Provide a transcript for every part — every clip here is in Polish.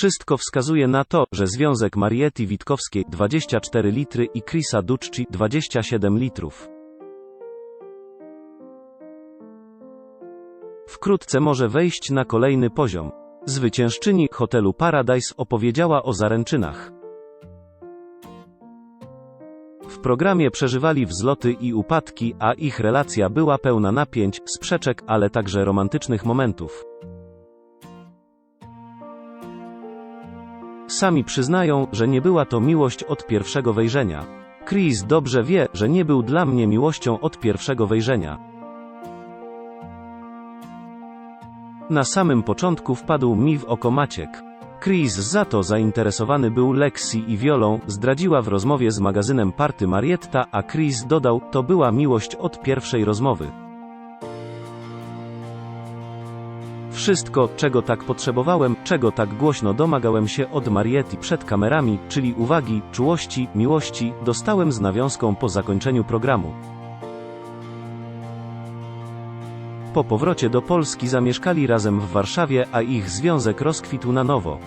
Wszystko wskazuje na to, że związek Mariety Witkowskiej 24 litry i Chrisa Ducci 27 litrów. Wkrótce może wejść na kolejny poziom. Zwyciężczyni hotelu Paradise opowiedziała o zaręczynach. W programie przeżywali wzloty i upadki, a ich relacja była pełna napięć, sprzeczek, ale także romantycznych momentów. Sami przyznają, że nie była to miłość od pierwszego wejrzenia. Chris dobrze wie, że nie był dla mnie miłością od pierwszego wejrzenia. Na samym początku wpadł mi w oko Maciek. Chris za to zainteresowany był Lexi i Wiolą, zdradziła w rozmowie z magazynem Party Marietta, a Chris dodał, to była miłość od pierwszej rozmowy. Wszystko, czego tak potrzebowałem, czego tak głośno domagałem się od Marietti przed kamerami, czyli uwagi, czułości, miłości, dostałem z nawiązką po zakończeniu programu. Po powrocie do Polski zamieszkali razem w Warszawie, a ich związek rozkwitł na nowo.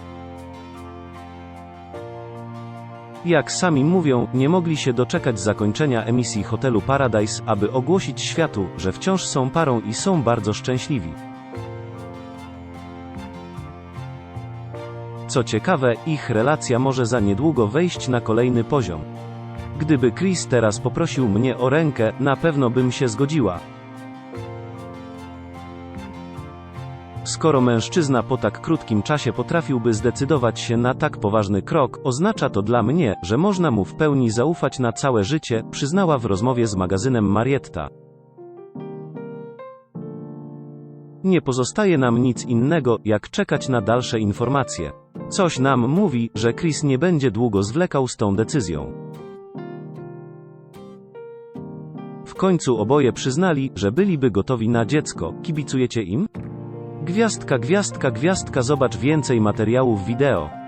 Jak sami mówią, nie mogli się doczekać zakończenia emisji hotelu Paradise, aby ogłosić światu, że wciąż są parą i są bardzo szczęśliwi. Co ciekawe, ich relacja może za niedługo wejść na kolejny poziom. Gdyby Chris teraz poprosił mnie o rękę, na pewno bym się zgodziła. Skoro mężczyzna po tak krótkim czasie potrafiłby zdecydować się na tak poważny krok, oznacza to dla mnie, że można mu w pełni zaufać na całe życie, przyznała w rozmowie z magazynem Marietta. Nie pozostaje nam nic innego, jak czekać na dalsze informacje. Coś nam mówi, że Chris nie będzie długo zwlekał z tą decyzją. W końcu oboje przyznali, że byliby gotowi na dziecko. Kibicujecie im? Gwiazdka, gwiazdka, gwiazdka, zobacz więcej materiałów wideo.